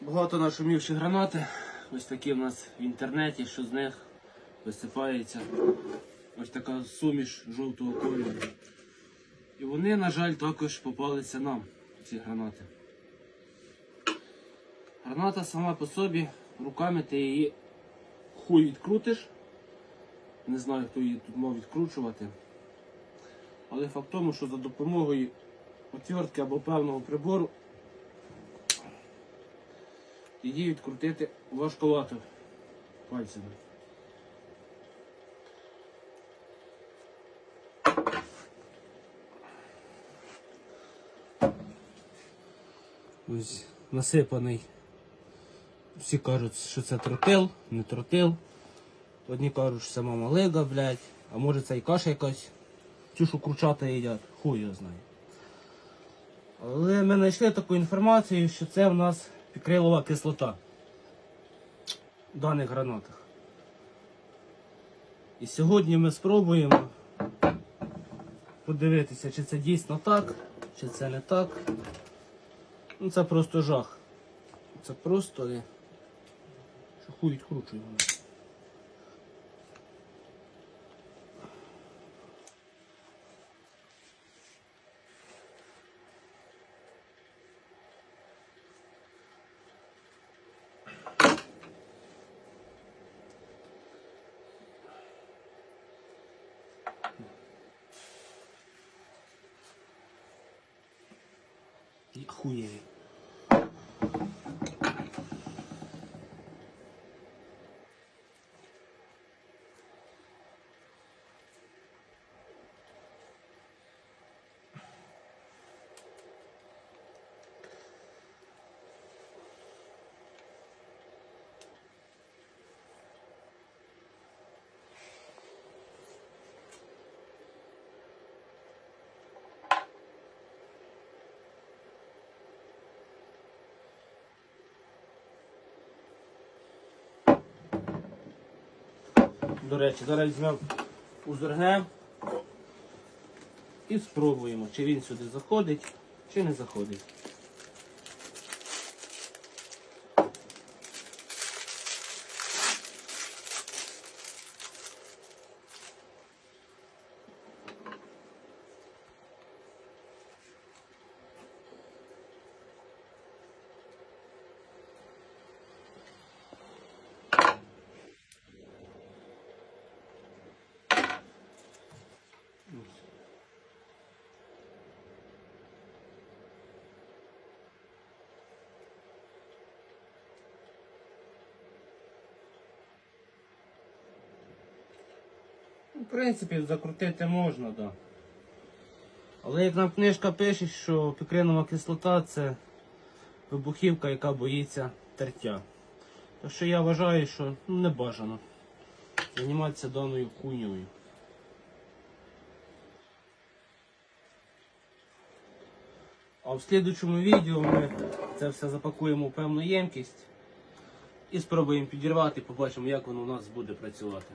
Багато нашумівші гранати. Ось такі в нас в інтернеті, що з них висипається ось така суміш жовтого кольору. І вони, на жаль, також попалися нам, ці гранати. Граната сама по собі, руками ти її хуй відкрутиш. Не знаю, хто її тут мав відкручувати. Але факт тому, що за допомогою отвертки або певного прибору її відкрутити важковато пальцями. Ось насипаний. Всі кажуть, що це тротил, не тротил. Одні кажуть, що це мама лига, блядь, а може це і каша якась. Цю, що курчата їдять, хуй його знає. Але ми знайшли таку інформацію, що це в нас пікрилова кислота в даних гранатах. І сьогодні ми спробуємо подивитися, чи це дійсно так, чи це не так. Ну це просто жах. Це просто е, що хуй відкручує воно. І хуєві. До речі, зараз візьмемо узоргнем і спробуємо, чи він сюди заходить, чи не заходить. В принципі, закрутити можна, так. Да. Але як нам книжка пише, що пікринова кислота це вибухівка, яка боїться тертя. Так що я вважаю, що ну, не бажано займатися даною хуйньою. А в слідучому відео ми це все запакуємо в певну ємкість і спробуємо підірвати, побачимо, як воно у нас буде працювати.